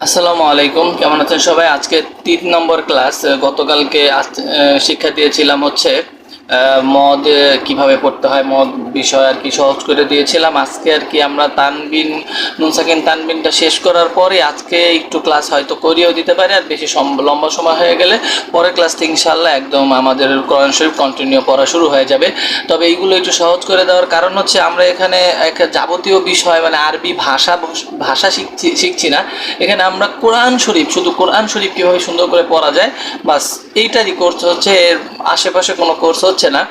আসসালামু আলাইকুম কেমন আছেন সবাই? আজকে তিন নম্বর ক্লাস গতকালকে শিক্ষা দিয়েছিলাম হচ্ছে মদ কীভাবে পড়তে হয়, মদ বিষয় আর কি সহজ করে দিয়েছিলাম। আজকে আর কি আমরা তানবিন নুনসাকিন তানবিনটা শেষ করার পরে আজকে একটু ক্লাস হয়তো করিয়েও দিতে পারি, আর বেশি লম্বা সময় হয়ে গেলে পরের ক্লাস ইনশাল্লাহ একদম আমাদের কোরআন শরীফ কন্টিনিউ পড়া শুরু হয়ে যাবে। তবে এইগুলো একটু সহজ করে দেওয়ার কারণ হচ্ছে আমরা এখানে এক যাবতীয় বিষয় মানে আরবি ভাষা ভাষা শিখছি শিখছি না। এখানে আমরা কোরআন শরীফ, শুধু কোরআন শরীফ কীভাবে সুন্দর করে পড়া যায়, বাস এইটারই কোর্স হচ্ছে, এর আশেপাশে কোনো কোর্স হচ্ছে না।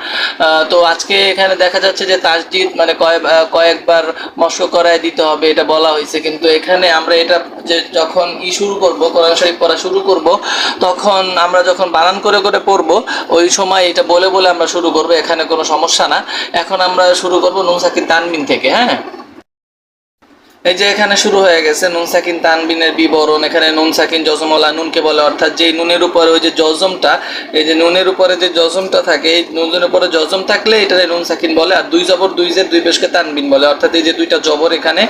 তো আজকে এখানে দেখা যাচ্ছে যে তাসজিদ মানে কয়েক কয়েকবার মস্ক করায় দিতে হবে, এটা বলা হয়েছে। কিন্তু এখানে আমরা এটা যে যখন ই শুরু করব, কোরআন শরীফ পড়া শুরু করব, তখন আমরা যখন বানান করে করে পড়ব, ওই সময় এটা বলে বলে আমরা শুরু করব, এখানে কোনো সমস্যা না। এখন আমরা শুরু করব নুন সাকিন তানবিন থেকে হ্যাঁ? এই যে এখানে শুরু হয়ে গেছে নুন, সাকিন, তানবিনের বিবরণ। এখানে নুন, সাকিন, জজমলা, নুনকে বলে, অর্থাৎ যেই নুনের উপরে ওই যে জজমটা, এই যে নুনের উপরে যে জজমটা থাকে, এই নুনের উপরে জজম থাকলে এটা নুন, সাকিন বলে, আর দুই জবর, দুই জের, দুই পেশকে তানবিন বলে। অর্থাৎ এই যে দুইটা জবর এখানে,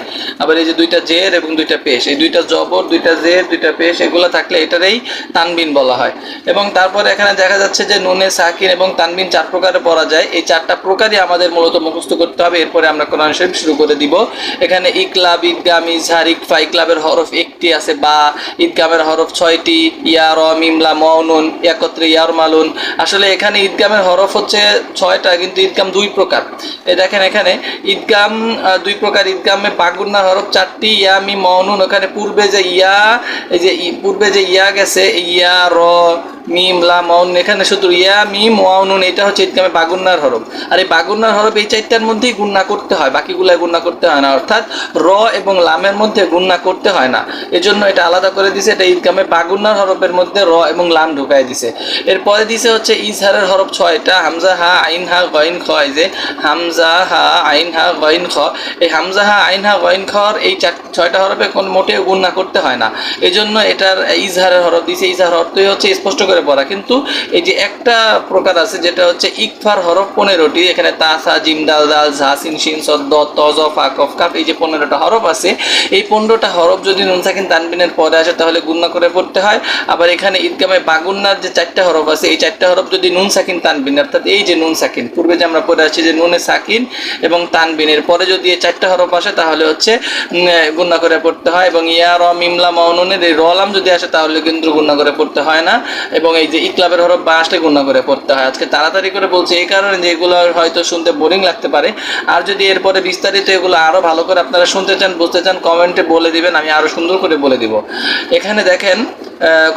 আবার এই যে দুইটা জের এবং দুইটা পেশ। এই দুইটা জবর, দুইটা জের, দুইটা পেশ, এগুলো থাকলে এটারই তানবিন বলা হয়। এবং তারপরে এখানে দেখা যাচ্ছে যে নুনে, সাকিন এবং তানবিন চার প্রকারে পড়া যায়। এই চারটা প্রকারই আমাদের মূলত মুখস্থ করতে হবে। এরপরে আমরা কোরআন শরীফ শুরু করে দিব। এখানে ইকলাব ঈদগাম ইজহার ইকফা ইকলাবের হরফ একটি আছে, বা ঈদগামের হরফ ছয়টি, ইয়া, র মিমলা মনুন একত্রে ইয়ার মালুন আসলে এখানে ঈদগামের হরফ হচ্ছে ছয়টা, কিন্তু ঈদগাম দুই প্রকার। দেখেন এখানে, ঈদগাম দুই প্রকার। ঈদগামে বাগুন্নার হরফ চারটি, ইয়া মি মনুন ওখানে পূর্বে যে ইয়া, এই যে পূর্বে যে ইয়া গেছে, ইয়া, র মিম লা মৌন এখানে শুধু ইয়া, মিম ওয়াউনুন এটা হচ্ছে ঈদগামে বাগুন্নার হরফ। আর এই বাগুন্নার হরফ এই চারটার মধ্যেই গুণনা করতে হয়, বাকিগুলাই গুণনা করতে হয় না। অর্থাৎ র এবং লামের মধ্যে গুণনা করতে হয় না। এজন্য এটা আলাদা করে দিছে, এটা ঈদগামে বাগুন্নার হরফের মধ্যে র এবং লাম ঢুকাই দিছে। এরপরে দিছে হচ্ছে ইজহারের হরফ ছয়টা, হামজা, হা, আইন, হা গইন খ, এই যে হামজা, হা, আইন, হা গইন খ। এই হামজা, হা, আইন, হা গইন খর এই চার, ছয়টা হরফে কোন, মোটেও গুণনা করতে হয় না। এজন্য এটার ইজহারের হরফ দিছে। ইজহার অর্থই হচ্ছে স্পষ্ট করে পড়া। কিন্তু এই যে একটা প্রকার আছে যেটা হচ্ছে ইকফার হরফ পনেরোটি, এখানে তাসা জিম, দাল দাল, ঝা, সিন, শিন সদ্দ তজ ফা, কফ, কাফ, এই যে পনেরোটা হরফ আছে, এই পনেরোটা হরফ যদি নুন, সাকিন, তানবিনের পরে আসে তাহলে গুণনা করে পড়তে হয়। আবার এখানে ঈদগামে বাগুন্নার যে চারটা হরফ আছে, এই চারটা হরফ যদি নুন, সাকিন, তানবিন, অর্থাৎ এই যে নুন, সাকিন, পূর্বে যে আমরা পড়ে আসছি যে নুনে সাকিন এবং তানবিনের, পরে যদি এই চারটা হরফ আসে তাহলে হচ্ছে গুণনা করে পড়তে হয় এবং ইয়া, র মৌনুনের এই রলাম যদি আসে তাহলে কিন্তু গুণনা করে পড়তে হয় না এবং এই যে ইকলাবের হরফ বা আসলে গুণনা করে পড়তে হয়। আজকে তাড়াতাড়ি করে বলছি এই কারণে যে এগুলো হয়তো শুনতে বোরিং লাগতে পারে। আর যদি এরপরে বিস্তারিত এগুলো আরও ভালো করে আপনারা শুনতে চান, বুঝতে চান কমেন্টে বলে দিবেন, আমি আরও সুন্দর করে বলে দিব। এখানে দেখেন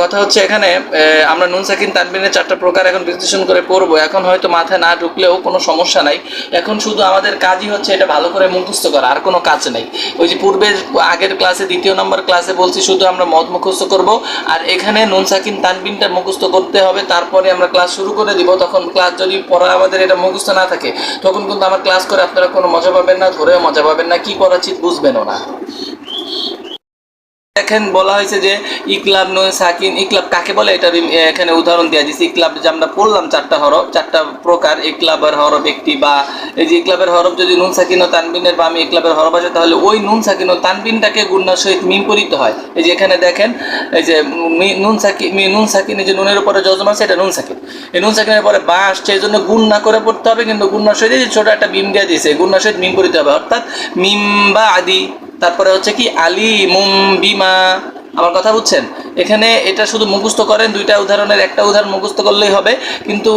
কথা হচ্ছে এখানে আমরা নুন, সাকিন, তানবিনের চারটা প্রকার এখন বিশ্লেষণ করে পড়ব। এখন হয়তো মাথায় না ঢুকলেও কোনো সমস্যা নাই। এখন শুধু আমাদের কাজই হচ্ছে এটা ভালো করে মুখস্থ করা, আর কোনো কাজ নেই। ওই যে পূর্বের আগের ক্লাসে, দ্বিতীয় নম্বর ক্লাসে বলছি, শুধু আমরা মত মুখস্থ করব। আর এখানে নুন, সাকিন, তানবিনটা মুখস্থ করতে হবে, তারপরে আমরা ক্লাস শুরু করে দিব। তখন ক্লাস যদি পড়া আমাদের এটা মুখস্থ না থাকে, তখন কিন্তু আমার ক্লাস করে আপনারা কোনো মজা পাবেন না, ধরেও মজা পাবেন না, কি পড়াচ্ছি বুঝবেনও না। দেখেন বলা হয়েছে যে ইকলাব নয় সাকিন, ইকলাব কাকে বলে? এটা এখানে উদাহরণ দেওয়া দিয়েছে। ইকলাব যে আমরা পড়লাম চারটা হরফ, চারটা প্রকার, ইকলাবের হরফ একটি বা, এই যে ইকলাবের হরফ যদি নুন সাকিন ও তানবিনের বা আমি ইকলাবের হরফ আছে, তাহলে ওই নুন সাকিন ও তানবিনটাকে গুণনার সহিত মিম পরিতে হয়। এই যে এখানে দেখেন, এই যে নুন সাকিন মি- নুন সাকিন যে নুনের উপরে যজম আছে, এটা নুন সাকিন। এই নুন সাকিনের পরে বা আসছে, এই জন্য না করে পড়তে হবে, কিন্তু গুণনার সহিত ছোট একটা মিম দিয়ে দিয়েছে গুণনার সহিত মিম পরিতে হবে। অর্থাৎ মিম বা আদি তারপরে হচ্ছে কি আলী মুম বিমা, আমার কথা বুঝছেন? এখানে এটা শুধু মুখস্থ করেন, দুইটা উদাহরণের একটা উদাহরণ মুখস্থ করলেই হবে, কিন্তু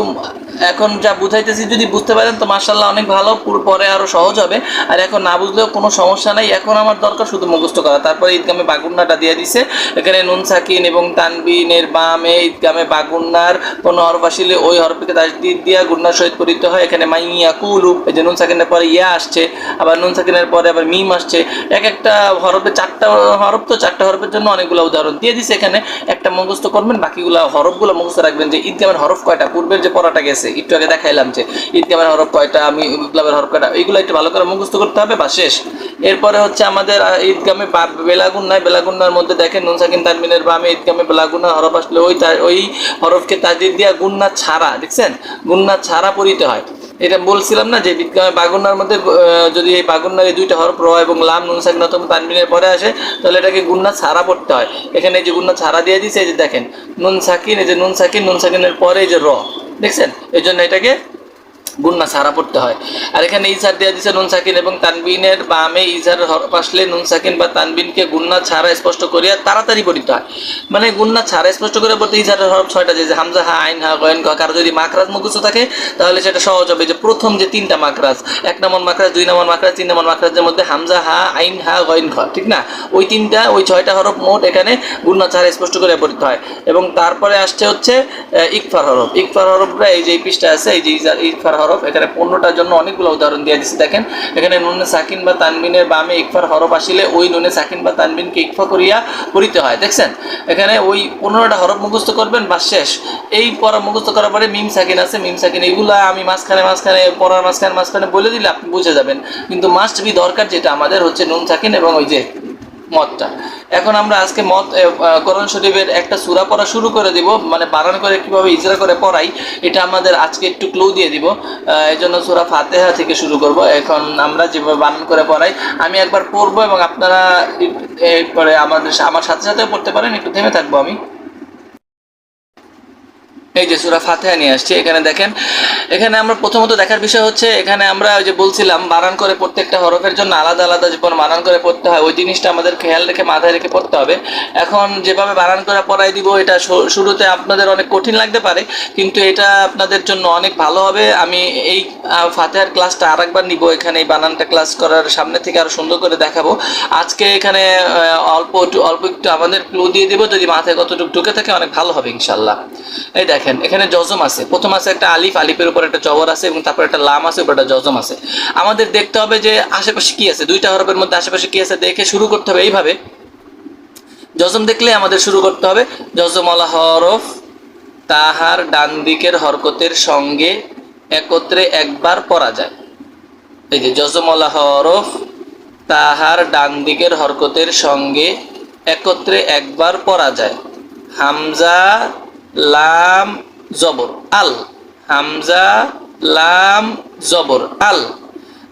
এখন যা বুঝাইতেছি, যদি বুঝতে পারেন তো মার্শাল্লাহ অনেক ভালো, পরে আরও সহজ হবে। আর এখন না বুঝলেও কোনো সমস্যা নাই। এখন আমার দরকার শুধু মুখস্থ করা। তারপরে ঈদগামে বাগুন্নাটা দিয়ে দিছে। এখানে নুন, সাকিন এবং তানবিনের বামে ঈদগামে বাগুন্নার কোনো হরফ আসলে ওই হরফকে তাজদিদ দিয়া গুন্নার সহিত পরিত হয়। এখানে মাইয়া কুলু এই যে নুন, সাকিনের পরে ইয়া আসছে, আবার নুন, সাকিনের পরে আবার মিম আসছে। এক একটা হরফে চারটা হরফ তো চারটা হরফের জন্য অনেকগুলো উদাহরণ দিয়ে দিছে। এখানে একটা মুখস্থ করবেন, বাকিগুলো হরফগুলো মুখস্থ রাখবেন যে ঈদগামের হরফ কয়টা, পূর্বের যে পড়াটা গেছে। একটু আগে দেখাইলাম যে ঈদগামের হরফ কয়টা, আমি ইকলাবের হরফ কয়টা এইগুলো একটু ভালো করে মুখস্থ করতে হবে বা শেষ। এরপরে হচ্ছে আমাদের ঈদগামে বা- বেলাগুন্নায় বেলাগুন্নার মধ্যে দেখেন নুন সাকিন তানমিনের বামে ঈদগামে বেলাগুন্নার হরফ আসলে ওই ওই হরফকে তাজিদ দিয়া গুন্না ছাড়া, দেখছেন? গুন্না ছাড়া পড়িতে হয়। এটা বলছিলাম না যে বিজ্ঞান বাগুন্নার মধ্যে যদি এই বাগুন্নার এই দুইটা হরফ র এবং লাম, নুন সাকিন অথবা তানবিনের পরে আসে, তাহলে এটাকে গুন্না ছাড়া পড়তে হয়। এখানে এই যে গুন্না ছাড়া দিয়ে দিছে, এই যে দেখেন, নুন সাকিন, এই যে নুন সাকিন, নুন সাকিনের পরে এই যে র। দেখছেন? এই জন্য এটাকে গুন্না ছাড়া পড়তে হয়। আর এখানে ইজার দেওয়া দিচ্ছে নুন সাকিন এবং তানবিনের বামে ইজার হরফ আসলে নুন সাকিন বা তানবিনকে গুন্না ছাড়া স্পষ্ট করিয়া তাড়াতাড়ি পড়িতে হয়। মানে গুন্না ছাড়া স্পষ্ট করে পড়তে ইজারের হরফ ছয়টা যে হামজা, হা, আইন, হা গয়ন কারও যদি মাকরাজ মুখস্থ থাকে, তাহলে সেটা সহজ হবে যে প্রথম যে তিনটা মাকরাজ এক নম্বর মাকরাজ দুই নম্বর মাকরাজ তিন নম্বর মাকরাজের মধ্যে হামজা, হা, আইন, হা গয়ন খ ঠিক না? ওই তিনটা, ওই ছয়টা হরফ মোট এখানে গুন্না ছাড়া স্পষ্ট করে পড়তে হয়। এবং তারপরে আসছে হচ্ছে ইকফার হরফ। ইকফার হরফটা এই যে পৃষ্ঠা আছে, এই যে ইজা- ইকফার হরফ এখানে পণ্যটার জন্য অনেকগুলো উদাহরণ দিয়ে দিচ্ছি দেখেন, এখানে নুনে সাকিন বা তানবিনের বামে ইকফার হরফ আসিলে ওই নুনে সাকিন বা তানবিনকে ইকফা করিয়া পড়িতে হয়। দেখছেন? এখানে ওই পনেরোটা হরফ মুখস্থ করবেন বা শেষ। এই পড়া মুখস্থ করার পরে মিম সাকিন আছে, মিম সাকিন এগুলা আমি মাঝখানে মাঝখানে, পড়ার মাঝখানে মাঝখানে বলে দিলে আপনি বুঝে যাবেন। কিন্তু মাস্ট বি দরকার যেটা আমাদের হচ্ছে নুন সাকিন এবং ওই যে মতটা এখন আমরা আজকে মত করণ শরীফের একটা সুরা পড়া শুরু করে দিব মানে বানান করে কীভাবে ইজরা করে পড়াই, এটা আমাদের আজকে একটু ক্লু দিয়ে দিব। এই জন্য সুরা ফাতেহা থেকে শুরু করব। এখন আমরা যেভাবে বানান করে পড়াই, আমি একবার পড়ব এবং আপনারা এরপরে আমাদের আমার সাথে সাথেও পড়তে পারেন, একটু থেমে থাকব আমি। এই যে সুরা ফাতেহা নিয়ে আসছি, এখানে দেখেন, এখানে আমরা প্রথমত দেখার বিষয় হচ্ছে, এখানে আমরা ওই যে বলছিলাম, বানান করে প্রত্যেকটা হরফের জন্য আলাদা আলাদা জীবন বানান করে পড়তে হয়, ওই জিনিসটা আমাদের খেয়াল রেখে, মাথায় রেখে পড়তে হবে। এখন যেভাবে বানান করে পড়াই দিব, এটা শুরুতে আপনাদের অনেক কঠিন লাগতে পারে, কিন্তু এটা আপনাদের জন্য অনেক ভালো হবে। আমি এই ফাতেহার ক্লাসটা আরেকবার নিব, এখানে এই বানানটা ক্লাস করার সামনে থেকে আরও সুন্দর করে দেখাবো। আজকে এখানে অল্প একটু অল্প একটু আমাদের ক্লু দিয়ে দিব, যদি মাথায় কতটুকু ঢুকে থাকে, অনেক ভালো হবে ইনশাল্লাহ এই দেখেন, এখানে জজম আছে। প্রথম আছে একটা আলিফ, আলিফের উপর একটা জবর আছে এবং তারপর একটা লাম আছে, উপর একটা জজম আছে। আমাদের দেখতে হবে যে আশেপাশে কি আছে। দুইটা হরফের মধ্যে আশেপাশে কি আছে দেখে শুরু করতে হবে এইভাবে। জজম দেখলে আমাদের শুরু করতে হবে। জজমলা হরফ তাহার ডান দিকের হরকতের সঙ্গে একত্রে একবার পড়া যায়। এই যে জজমলা হরফ তাহার ডান দিকের হরকতের সঙ্গে একত্রে একবার পড়া যায়। হামজা লাম জবর আল। হামজা লাম জবর আল।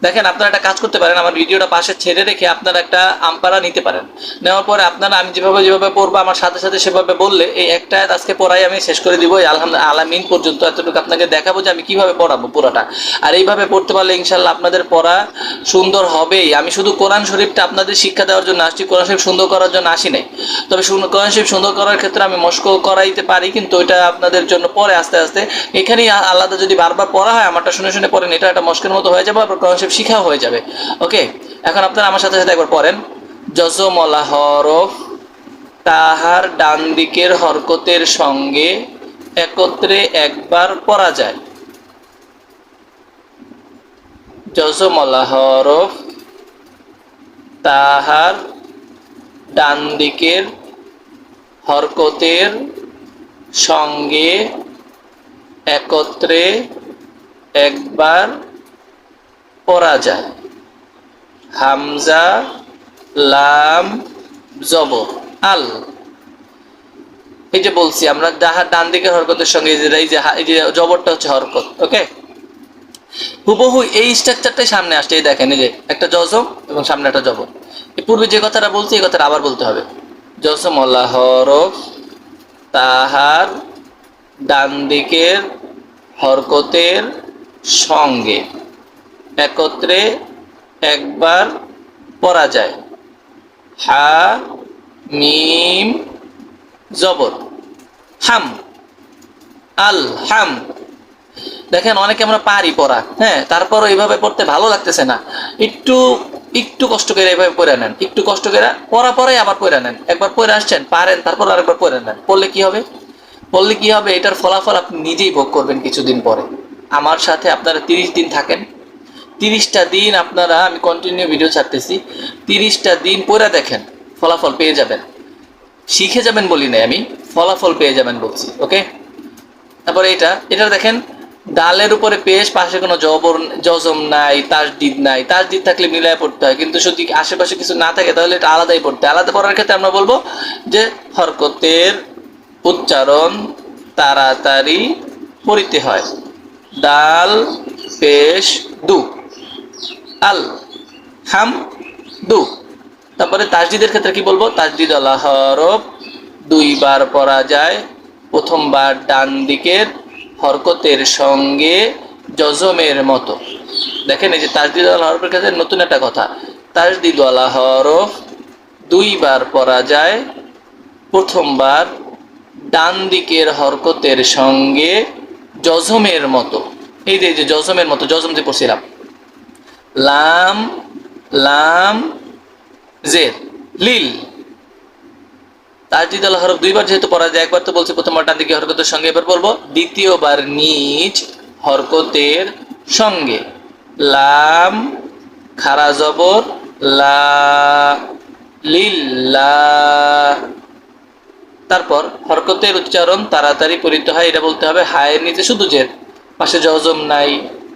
দেখেন, আপনারা একটা কাজ করতে পারেন, আমার ভিডিওটা পাশে ছেড়ে রেখে আপনারা একটা আমপারা নিতে পারেন। নেওয়ার পরে আপনারা আমি যেভাবে যেভাবে পড়ব, আমার সাথে সাথে সেভাবে বললে এই একটা আজকে পড়াই আমি শেষ করে দিব আলহামদুলিল্লাহ আলামিন পর্যন্ত এতটুকু আপনাকে দেখাবো যে আমি কীভাবে পড়াবো পুরোটা। আর এইভাবে পড়তে পারলে ইনশাল্লাহ আপনাদের পড়া সুন্দর হবেই। আমি শুধু কোরআন শরীফটা আপনাদের শিক্ষা দেওয়ার জন্য আসছি, কোরআন শরীফ সুন্দর করার জন্য আসি নাই। তবে কোরআন শরীফ সুন্দর করার ক্ষেত্রে আমি মস্ক করাইতে পারি, কিন্তু ওইটা আপনাদের জন্য পরে আস্তে আস্তে এখানেই আলাদা যদি বারবার পড়া হয়, আমারটা শুনে শুনে পড়েন, এটা একটা মস্কের মতো হয়ে যাবে, আবার কোরআন শরীফ শিখাও হয়ে যাবে। ওকে এখন আপনারা আমার সাথে সাথে একবার পড়েন। জজমলা হরফ তাহার ডান দিকের হরকতের সঙ্গে একত্রে একবার পড়া যায়। জজমলা হরফ তাহার ডান দিকের হরকতের সঙ্গে একত্রে একবার পড়া যায় হামজা, লাম, জব, আল। এই যে বলছি, আমরা ডাহার ডান দিকের হরকতের সঙ্গে এই যে এই যে জবরটা হচ্ছে হরকত, ওকে? হুবহু এই স্ট্রাকচারটাই সামনে আসছে, এই দেখেন, এই যে একটা জজম এবং সামনে একটা জবর। পূর্বে যে কথাটা বলছি, এই কথাটা আবার বলতে হবে। জজম আল্লাহ তাহার ডান দিকের হরকতের সঙ্গে। একত্রে একবার পড়া যায়। হা, মিম, জবর। হাম, আল, হাম। দেখেন, অনেকে আমরা পারি পড়া হ্যাঁ? তারপর এইভাবে পড়তে ভালো লাগতেছে না। একটু একটু কষ্ট করে এইভাবে পড়ে নেন। একটু কষ্ট করে পড়া পরে আবার পড়ে নেন। একবার পড়ে আসছেন, পারেন, তারপর আরেকবার পড়ে নেন। পড়লে কি হবে? পড়লে কি হবে? এটার ফলাফল আপনি নিজেই ভোগ করবেন কিছুদিন পরে। আমার সাথে আপনারা তিরিশ দিন থাকেন। তিরিশটা দিন আপনারা, আমি কন্টিনিউ ভিডিও ছাড়তেছি, তিরিশটা দিন পড়ে দেখেন, ফলাফল পেয়ে যাবেন। শিখে যাবেন বলি নাই আমি, ফলাফল পেয়ে যাবেন বলছি ওকে তারপরে এটা এটা দেখেন, ডালের উপরে পেশ, পাশে কোনো জবর, জজম নাই তাসদিদ নাই তাসদিদ থাকলে মিলায় পড়তে হয়, কিন্তু যদি আশেপাশে কিছু না থাকে, তাহলে এটা আলাদাই পড়তে। আলাদা পড়ার ক্ষেত্রে আমরা বলব যে, হরকতের উচ্চারণ তাড়াতাড়ি পড়িতে হয়। ডাল, পেশ, দু। আল হাম দু। তারপরে তাজদিদের ক্ষেত্রে কি বলব? তাজদিদ আল্লাহ হরফ দুইবার পড়া যায়। প্রথমবার ডান দিকের হরকতের সঙ্গে জজমের মতো। দেখেন এই যে তাজদিদ আল্লাহ হরফের ক্ষেত্রে নতুন একটা কথা। তাজদিদ আল্লাহ হরফ দুইবার পড়া যায়। প্রথমবার ডান দিকের হরকতের সঙ্গে জজমের মতো। এই যে জজমের মতো জজম যে পড়ছিলাম। লাম লাম, জের, লিল। তাজদিদ আল হরফ দুইবার যেহেতু পড়া যায়, একবার তো বলছি প্রথমবার, ডান দিকে হরকতের সঙ্গে, এবার বলব, দ্বিতীয়বার নিজ হরকতের সঙ্গে। লাম, খারা জবর, লা তারপর হরকতের উচ্চারণ তাড়াতাড়ি পরিত হয়, এটা বলতে হবে হায়ের নিচে শুধু জের, পাশে জজম নাই।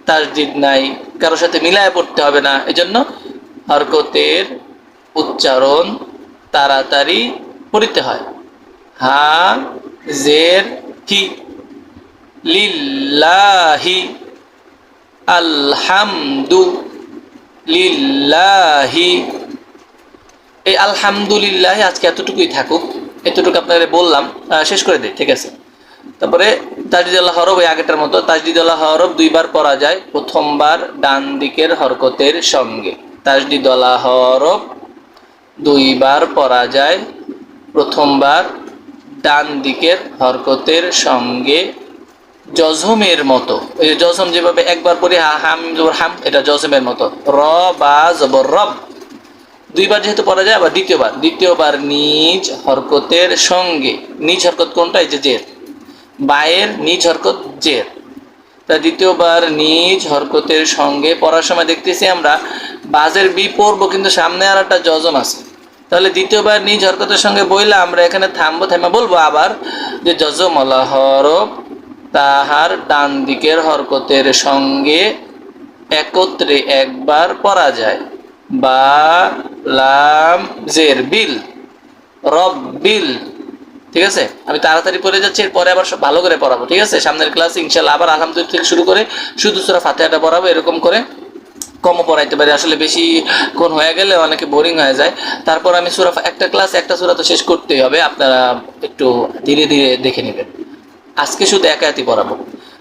তাজদিদ নাই, কারোর সাথে মিলায় পড়তে হবে না। এজন্য হরকতের উচ্চারণ তাড়াতাড়ি পড়িতে হয়। হা, জের, কি? লিল্লাহি, আলহামদু লিল্লাহি। এই আলহামদুলিল্লাহ আজকে এতটুকুই থাকুক, এতটুকু আপনাদের বললাম। শেষ করে দিই, ঠিক আছে? তারপরে তাজদিদুল্লাহ হরফ ওই আগেটার মতো তাজদিদুল্লাহ হরফ দুইবার পড়া যায় প্রথমবার ডান দিকের হরকতের সঙ্গে। তাজদিদুল্লাহ হরফ দুইবার পড়া যায় প্রথমবার ডান দিকের হরকতের সঙ্গে জজমের মতো। এই জজম যেভাবে একবার পড়ি হাম, জবর, হাম, এটা জজমের মতো। র, বা, জবর, রব। দুইবার যেহেতু পড়া যায়, আবার দ্বিতীয়বার। দ্বিতীয়বার নিজ হরকতের সঙ্গে। নিজ হরকত কোনটা? এই যে জের। বায়ের নিজ হরকত জের। তা দ্বিতীয়বার নিজ হরকতের সঙ্গে পড়ার সময় দেখতেছি আমরা, বাজের বি পড়ব কিন্তু সামনে আর একটা যজন আছে। তাহলে দ্বিতীয়বার নিজ হরকতের সঙ্গে বইলে আমরা এখানে থামবো, থামা বলব আবার যে যজম আল্লাহ হরফ তাহার ডান দিকের হরকতের সঙ্গে একত্রে একবার পড়া যায়। বা, লাম, জের, বিল, রব, বিল। ঠিক আছে? আমি তাড়াতাড়ি পড়ে যাচ্ছি, এরপরে আবার সব ভালো করে পড়াবো, ঠিক আছে? সামনের ক্লাস ইনশাল্লাহ আবার আলহামদুলিল্লাহ থেকে শুরু করে শুধু সুরা ফাতেহাটা পড়াবো, এরকম করে কমও পড়াইতে পারি। আসলে বেশি কোন হয়ে গেলে অনেকে বোরিং হয়ে যায়। তারপর আমি সুরা একটা ক্লাস, একটা সুরা তো শেষ করতেই হবে, আপনারা একটু ধীরে ধীরে দেখে নেবেন। আজকে শুধু একাতি পড়াবো।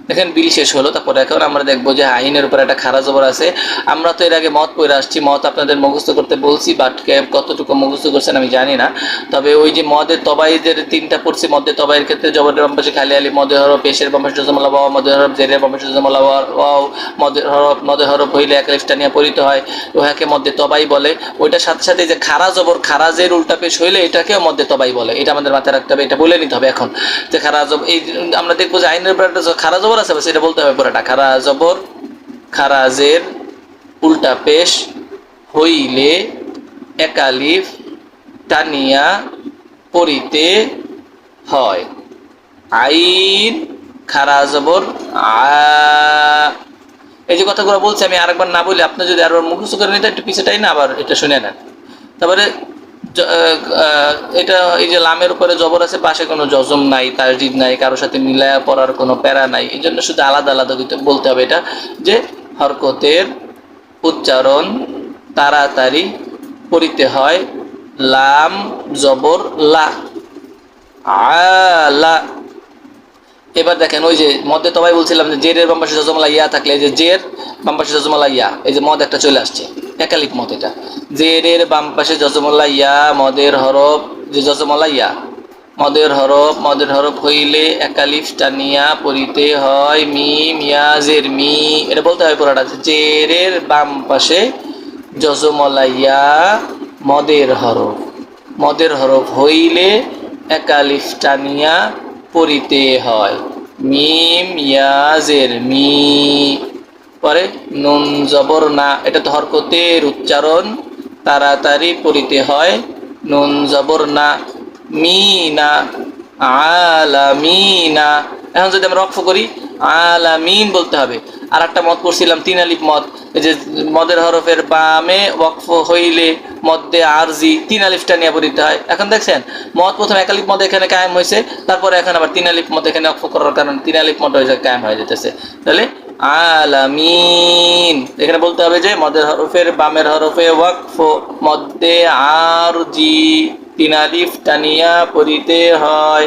দেখেন বিল শেষ হলো, তারপরে এখন আমরা দেখব যে আইনের উপর একটা খারাপ জবর আছে। আমরা তো এর আগে মত পড়ে আসছি মত আপনাদের মুখস্থ করতে বলছি বাট কতটুকু মুখস্থ করছেন আমি জানি না। তবে ওই যে মদের তবাইদের তিনটা পড়ছি মদের তবাইয়ের ক্ষেত্রে জবরের বাম্পাশে খালি আলি, মদের হরফ, পেশের বাম্পাশে জজমলা বাবা মদের হরফ, জেরের বাম্পাশে জজমলা ওয়াও, মদের হরফ মদের হরফ হইলে এক লিফটা নিয়ে পরিত হয়। ওহাকে মধ্যে তবাই বলে। ওইটার সাথে সাথে যে খারা জবর খারাজের উল্টা পেশ হইলে এটাকেও মধ্যে তবাই বলে। এটা আমাদের মাথায় রাখতে হবে, এটা বলে নিতে হবে এখন। যে খারা জবর এই আমরা দেখব যে আইনের উপর একটা খারা জবর আছে, বাস এটা বলতে হবে পুরোটা। খারা জবর খারাজের উল্টা পেশ, হইলে একালিফ, টানিয়া পড়িতে হয়। আইন, খারা জবর এই যে কথাগুলো বলছি, আমি আরেকবার না বলি আপনি যদি আরও মুখস্থ করে নিতে একটু পিছাটাই না, আবার এটা শুনে নেন। তারপরে এটা এই যে লামের উপরে জবর আছে, পাশে কোনো জজম নাই তার জিদ নাই, কারোর সাথে মিলায়া পড়ার কোনো প্যারা নাই, এই জন্য শুধু আলাদা আলাদা বলতে হবে এটা, যে হরকতের উচ্চারণ তাড়াতাড়ি পড়িতে হয়, লাম, জবর, লা আলা এবার দেখেন, ওই যে মদে তবাই বলছিলাম যে জেরের বাম পাশে জজমালা ইয়া থাকলে যে জের বাম পাশে জজমালা ইয়া, এই যে মদ একটা চলে আসছে, একালিক মদ এটা। জেরের বাম পাশে জজমালা ইয়া, মদের হরফ, যে জজমালা ইয়া, মদের হরফ মদের হরফ হইলে একালিফ টানিয়া পড়িতে হয়, মিম ইয়া জের মি, এটা বলতে হয় পুরাটা। জেরের বাম পাশে জজমালা ইয়া, মদের হরফ মদের হরফ হইলে একালিফ টানিয়া পড়িতে হয়। মিম, ইয়াজের মি। পরে নুন জবর না, এটা ধরকতের উচ্চারণ। তাড়াতাড়ি পড়িতে হয়, নুন জবর না। মিনা আলামিনা। এখন যদি আমরা রক্ষ করি, আলামিন বলতে হবে। আর একটা মত পড়ছিলাম, তিন আলিফ মত। যে মদের হরফের বামে ওয়াকফ হইলে মধ্যে আরজি, তিন আলিফটা নিয়ে পড়িতে হয়। এখন দেখছেন মত প্রথম এক আলিফ মত এখানে কায়েম হয়েছে, তারপরে এখন আবার তিন আলিফ মত এখানে ওয়াকফ করার কারণে তিন আলিফ মত হয়ে কায়েম হয়ে যেতেছে। তাহলে আলামিন, এখানে বলতে হবে যে মদের হরফের বামের হরফে ওয়াকফ মধ্যে আর জি তিন আলিফ টানিয়া পড়িতে হয়।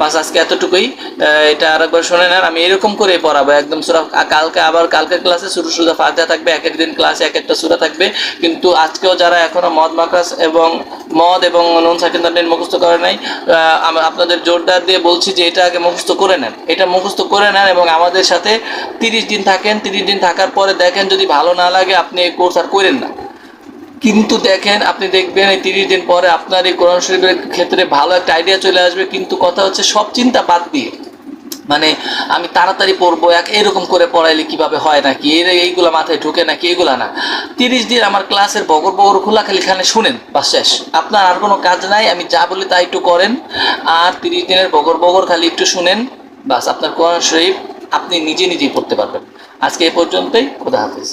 বাস আজকে এতটুকুই। এটা আরেকবার শুনে নেন, আমি এরকম করে পড়াবো। একদম সুরা কালকে আবার, কালকে ক্লাসে শুরু সুরা ফাতিহা থাকবে এক একদিন ক্লাসে এক একটা সুরা থাকবে। কিন্তু আজকেও যারা এখনও মদ মাকাস এবং মদ এবং নুন সাকিন তানবিন মুখস্থ করে নাই আপনাদের জোরদার দিয়ে বলছি যে এটা আগে মুখস্থ করে নেন। এটা মুখস্থ করে নেন এবং আমাদের সাথে তিরিশ দিন থাকেন। তিরিশ দিন থাকার পরে দেখেন যদি ভালো না লাগে, আপনি এই কোর্স আর করেন না। কিন্তু দেখেন, আপনি দেখবেন এই তিরিশ দিন পরে আপনার এই কোরআন শরীফের ক্ষেত্রে ভালো একটা আইডিয়া চলে আসবে, কিন্তু কথা হচ্ছে সব চিন্তা বাদ দিয়ে। মানে আমি তাড়াতাড়ি পড়ব, এক এরকম করে পড়াইলে কীভাবে হয় নাকি? এর এইগুলো মাথায় ঢুকে নাকি? এগুলা না। তিরিশ দিন আমার ক্লাসের বগর বগর খোলা খালি খানে শুনেন বা শেষ। আপনার আর কোনো কাজ নাই, আমি যা বলি তা একটু করেন, আর তিরিশ দিনের বগর বগর খালি একটু শুনেন, বাস আপনার কোরআন শরীফ আপনি নিজে নিজেই পড়তে পারবেন। আজকে এই পর্যন্তই, খোদা হাফিজ।